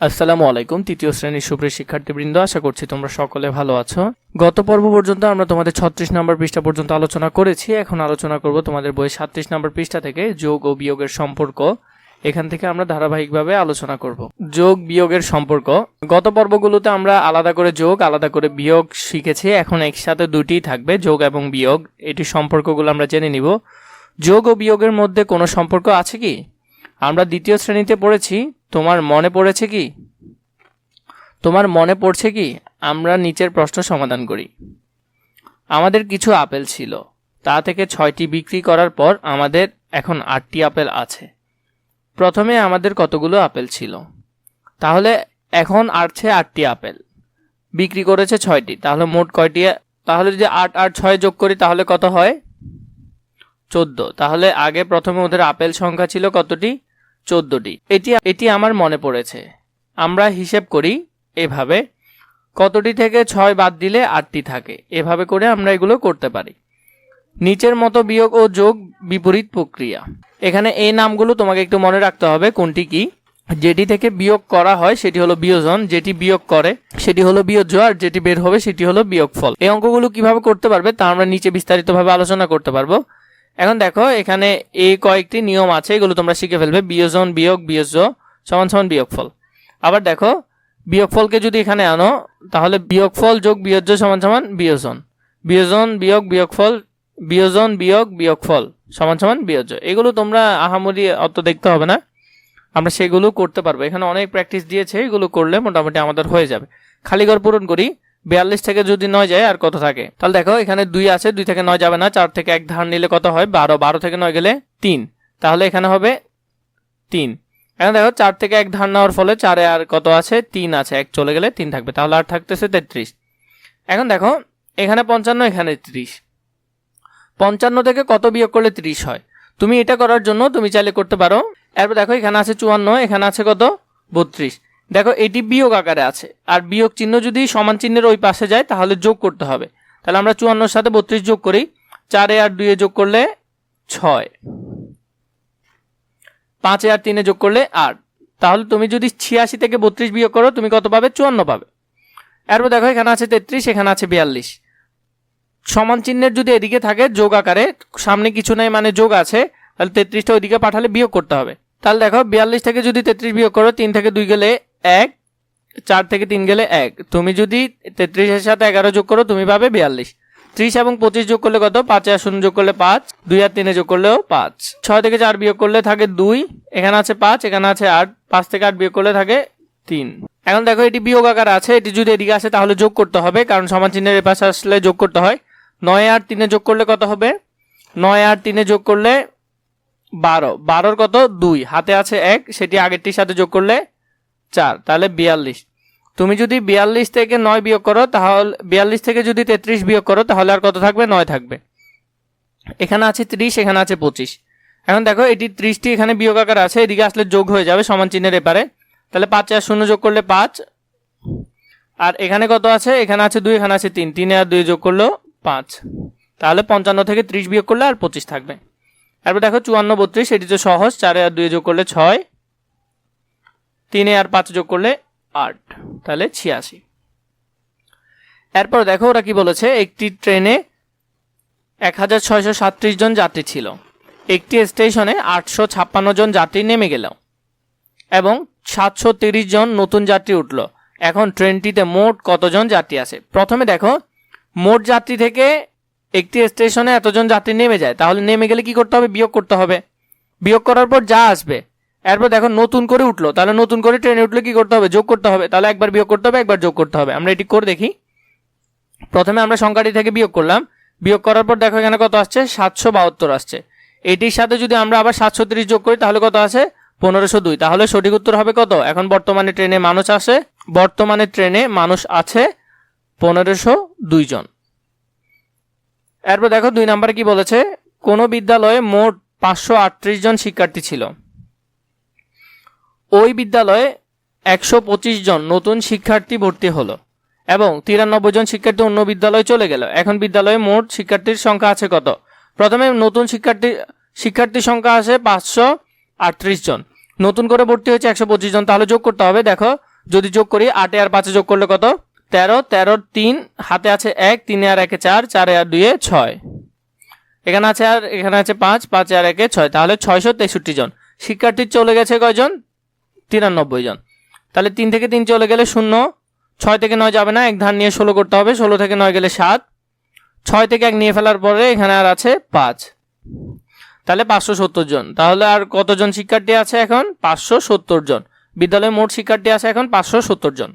আসসালামু আলাইকুম, তৃতীয় শ্রেণির সুপ্রিয় শিক্ষার্থীবৃন্দ, আশা করছি তোমরা সকলে ভালো আছো। গত পর্ব পর্যন্ত আমরা তোমাদের ছত্রিশ নম্বর পৃষ্ঠা পর্যন্ত আলোচনা করেছি। এখন আলোচনা করব তোমাদের বই সাতত্রিশ নম্বর পৃষ্ঠা থেকে যোগ ও বিয়োগের সম্পর্ক। এখান থেকে আমরা ধারাবাহিকভাবে আলোচনা করব। যোগ, বিয়োগের সম্পর্ক। গত পর্বগুলোতে আমরা আলাদা করে যোগ, আলাদা করে বিয়োগ শিখেছি। এখন একসাথে দুটিই থাকবে, যোগ এবং বিয়োগ। এটি সম্পর্কগুলো আমরা জেনে নিব। যোগ ও বিয়োগের মধ্যে কোনো সম্পর্ক আছে কি? আমরা দ্বিতীয় শ্রেণীতে পড়েছি, তোমার মনে পড়েছে কি? তোমার মনে পড়ছে কি? আমরা নিচের প্রশ্ন সমাধান করি। আমাদের কিছু আপেল ছিল। তা থেকে ছয়টি বিক্রি করার পর আমাদের এখন আটটি আপেল আছে। প্রথমে আমাদের কতগুলো আপেল ছিল? তাহলে এখন আছে আটটি আপেল। বিক্রি করেছে ছয়টি। তাহলে মোট কয়টি? তাহলে যদি আট আট ছয় যোগ করি, তাহলে কত হয়? চোদ্দ। তাহলে আগে প্রথমে ওদের আপেল সংখ্যা ছিল কতটি? চোদ্দটি। এটি এটি আমার মনে পড়েছে। আমরা হিসেব করি এভাবে, কতটি থেকে ছয় বাদ দিলে আটটি থাকে। এভাবে করে আমরা এগুলো করতে পারি। নিচের মতো বিয়োগ ও যোগ বিপরীত প্রক্রিয়া। এখানে এই নামগুলো তোমাকে একটু মনে রাখতে হবে, কোনটি কি? যেটি থেকে বিয়োগ করা হয় সেটি হলো বিয়োজন, যেটি বিয়োগ করে সেটি হলো বিয়োজ্য, আর যেটি বের হবে সেটি হলো বিয়োগফল। এই অঙ্কগুলো কীভাবে করতে পারবে তা আমরা নিচে বিস্তারিতভাবে আলোচনা করতে পারব। এখন দেখো, এখানে এই কয়েকটি নিয়ম আছে, এগুলো তোমরা শিখে ফেলবে। বিয়োজন, বিয়োগ, বিয়োজ্য, সমান সমান, বিয়োগফল। আবার দেখো, বিয়োগফলকে যদি এখানে আনো, তাহলে বিয়োগফল যোগ বিয়োজ্য, সমান সমান, বিয়োজন। বিয়োজন, বিয়োগ, বিয়োগফল, বিয়োজন, বিয়োগ, বিয়োগফল, সমান সমান, বিয়োজ্য। এগুলো তোমরা আহামরি অত দেখতে হবে না। আমরা সেগুলো করতে পারব। এখানে অনেক প্র্যাকটিস দিয়েছে, এগুলো করলে মোটামুটি আমাদের হয়ে যাবে। খালি ঘর পূরণ করি। বিয়াল্লিশ থেকে যদি নয় যায়, আর কত থাকে? তাহলে দেখো, এখানে দুই আছে, দুই থেকে নয় যাবে না, চার থেকে এক ধার নিলে কত হয়? বারো। বারো থেকে নয় গেলে তিন। তাহলে এখানে হবে তিন। এখন দেখো, চার থেকে এক ধার নেওয়ার ফলে চারে আর কত আছে? তিন আছে। এক চলে গেলে তিন থাকবে। তাহলে আর থাকতেছে তেত্রিশ। এখন দেখো, এখানে পঞ্চান্ন, এখানে ত্রিশ। পঞ্চান্ন থেকে কত বিয়োগ করলে ত্রিশ হয়? তুমি এটা করার জন্য তুমি চাইলে করতে পারো। এরপর দেখো, এখানে আছে চুয়ান্ন, এখানে আছে কত? বত্রিশ। দেখো, এটি বিয়োগ আকারে আছে। আর বিয়োগ চিহ্ন যদি সমান চিহ্নের ওই পাশে যায়, তাহলে যোগ করতে হবে। তাহলে আমরা চুয়ান্নর সাথে বত্রিশ যোগ করি। চারে আর দুইয়ে যোগ করলে ছয়। পাঁচে আর তিনে যোগ করলে আট। তাহলে তুমি যদি ছিয়াশি থেকে বত্রিশ বিয়োগ করো, তুমি কত পাবে? চুয়ান্ন পাবে। এরপর দেখো, এখানে আছে তেত্রিশ, এখানে আছে বিয়াল্লিশ। সমান চিহ্নের যদি এদিকে থাকে, যোগ আকারে, সামনে কিছু নাই মানে যোগ আছে, তাহলে তেত্রিশটা ওইদিকে পাঠালে বিয়োগ করতে হবে। তাহলে দেখো, বিয়াল্লিশ থেকে যদি তেত্রিশ বিয়োগ করো, তিন থেকে দুই গেলে এক, চার থেকে তিন গেলে এক। তুমি যদি তেত্রিশের সাথে এগারো যোগ করো, তুমি পাবে বিয়াল্লিশ। ত্রিশ এবং পঁচিশ যোগ করলে কত? পাঁচে আর শূন্য যোগ করলে পাঁচ। দুই আর তিনে যোগ করলেও পাঁচ। ছয় থেকে চার বিয়োগ করলে থাকে দুই। এখানে আছে পাঁচ, এখানে আছে আট। পাঁচ থেকে আট বিয়োগ করলে থাকে তিন। এখন দেখো এটি বিয়োগ আকার আছে। এটি যদি এদিকে আসে তাহলে যোগ করতে হবে, কারণ সমান চিহ্নের এপাশে আসলে যোগ করতে হয়। নয় আর তিনে যোগ করলে কত হবে? নয় আর তিনে যোগ করলে বারো। বারোর কত? দুই। হাতে আছে এক। সেটি আগেরটির সাথে যোগ করলে চার, তাহলে বিয়াল্লিশ। তুমি যদি বিয়াল্লিশ থেকে নয় বিয়োগ করো, তাহলে বিয়াল্লিশ থেকে যদি তেত্রিশ বিয়োগ করো, তাহলে আর কত থাকবে? নয় থাকবে। এখানে আছে ত্রিশ, এখানে আছে পঁচিশ। এখন দেখো, এটি ত্রিশটি এখানে বিয়োগ আকার আছে, এদিকে আসলে যোগ হয়ে যাবে সমান চিহ্নের এপারে। তাহলে পাঁচে আর শূন্য যোগ করলে পাঁচ। আর এখানে কত আছে? এখানে আছে দুই, এখানে আছে তিন। তিনে আর দুই যোগ করলেও পাঁচ। তাহলে পঞ্চান্ন থেকে ত্রিশ বিয়োগ করলে আর পঁচিশ থাকবে। এরপর দেখো চুয়ান্ন, বত্রিশ, এটি তো সহজ। চারে আর দুই যোগ করলে ছয়। তিনে আর পাঁচ যোগ করলে আট। তাহলে ছিয়াশি। এরপর দেখো ওরা কি বলেছে, একটি ট্রেনে এক হাজার ছয়শো সাতত্রিশ জন যাত্রী ছিল। একটি স্টেশনে আটশো ছাপ্পান্ন জন যাত্রী নেমে গেল এবং সাতশো তিরিশ জন নতুন যাত্রী উঠল। এখন ট্রেনটিতে মোট কতজন যাত্রী আছে? প্রথমে দেখো, মোট যাত্রী থেকে একটি স্টেশনে এতজন যাত্রী নেমে যায়। তাহলে নেমে গেলে কি করতে হবে? বিয়োগ করতে হবে। বিয়োগ করার পর যা আসবে এরপর দেখো নতুন করে উঠল। তাহলে নতুন করে ট্রেনে উঠলে কি করতে হবে? যোগ করতে হবে। তাহলে একবার বিয়োগ করতে হবে, একবার যোগ করতে হবে। আমরা এটি করে দেখি। প্রথমে আমরা সংখ্যাটি থেকে বিয়োগ করলাম। বিয়োগ করার পর দেখো এখানে কত আসছে? সাতশো বাহাত্তর আসছে। এটির সাথে যদি আমরা আবার সাতশো তিরিশ যোগ করি, তাহলে কত আছে পনেরোশো দুই। তাহলে সঠিক উত্তর হবে কত? এখন বর্তমানে ট্রেনে মানুষ আছে বর্তমানে ট্রেনে মানুষ আছে পনেরোশো দুই জন। এরপর দেখো দুই নাম্বারে কি বলেছে? কোনো বিদ্যালয়ে মোট পাঁচশো আটত্রিশ জন শিক্ষার্থী ছিল। ওই বিদ্যালয়ে একশো পঁচিশ জন নতুন শিক্ষার্থী ভর্তি হলো এবং তিরানব্বই জন শিক্ষার্থী অন্য বিদ্যালয়ে চলে গেল। এখন বিদ্যালয়ে মোট শিক্ষার্থীর সংখ্যা আছে কত? প্রথমে নতুন শিক্ষার্থী, শিক্ষার্থীর সংখ্যা আছে পাঁচশো আটত্রিশ জন। নতুন করে ভর্তি হয়েছে একশো পঁচিশ জন, তাহলে যোগ করতে হবে। দেখো, যদি যোগ করি আটে আর পাঁচে যোগ করলে কত? তেরো তেরোর তিন, হাতে আছে এক, তিনে আর একে চার, চারে আর দুইয়ে ছয়। এখানে আছে আর, এখানে আছে পাঁচ, পাঁচে আর একে ছয়, তাহলে ছয়শো তেষট্টি জন। শিক্ষার্থী চলে গেছে কয়জন? তিরানব্বই জন। তাহলে তিন থেকে তিন চলে গেলে শূন্য, ছয় থেকে নয় যাবে না, এক ধান নিয়ে ষোলো করতে হবে, ষোলো থেকে নয় গেলে সাত, ছয় থেকে এক নিয়ে ফেলার পরে এখানে আর আছে পাঁচ। তাহলে পাঁচশো সত্তর জন। তাহলে আর কতজন শিক্ষার্থী আছে এখন? পাঁচশো সত্তর জন। বিদ্যালয়ে মোট শিক্ষার্থী আছে এখন পাঁচশো সত্তর জন।